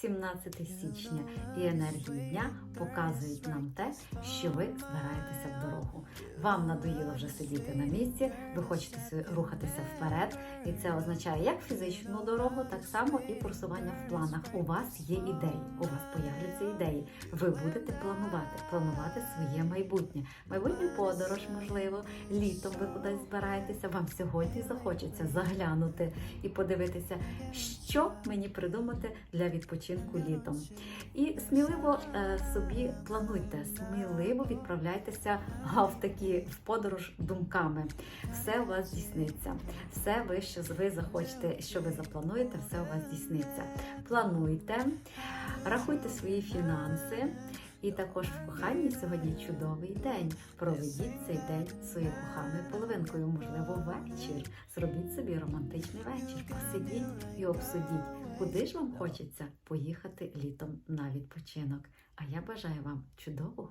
17 січня, і енергії дня показують нам те, що ви збираєтеся в дорогу. Вам надоїло вже сидіти на місці, ви хочете рухатися вперед, і це означає як фізичну дорогу, так само і просування в планах. У вас є ідеї, у вас появляться ідеї. Ви будете планувати, планувати своє майбутнє, майбутню подорож, можливо, літом ви кудись збираєтеся. Вам сьогодні захочеться заглянути і подивитися, що мені придумати для відпочинку літом. І сміливо е, собі плануйте, сміливо відправляйтеся в такі в подорож думками. Все у вас здійсниться. Все ви, що ви захочете, що ви заплануєте, все у вас здійсниться. Плануйте, рахуйте свої фінанси. І також в коханні сьогодні чудовий день. Проведіть цей день своєю коханою половинкою, можливо, вечір. Зробіть собі романтичний вечір, посидіть і обсудіть, куди ж вам хочеться поїхати літом на відпочинок. А я бажаю вам чудового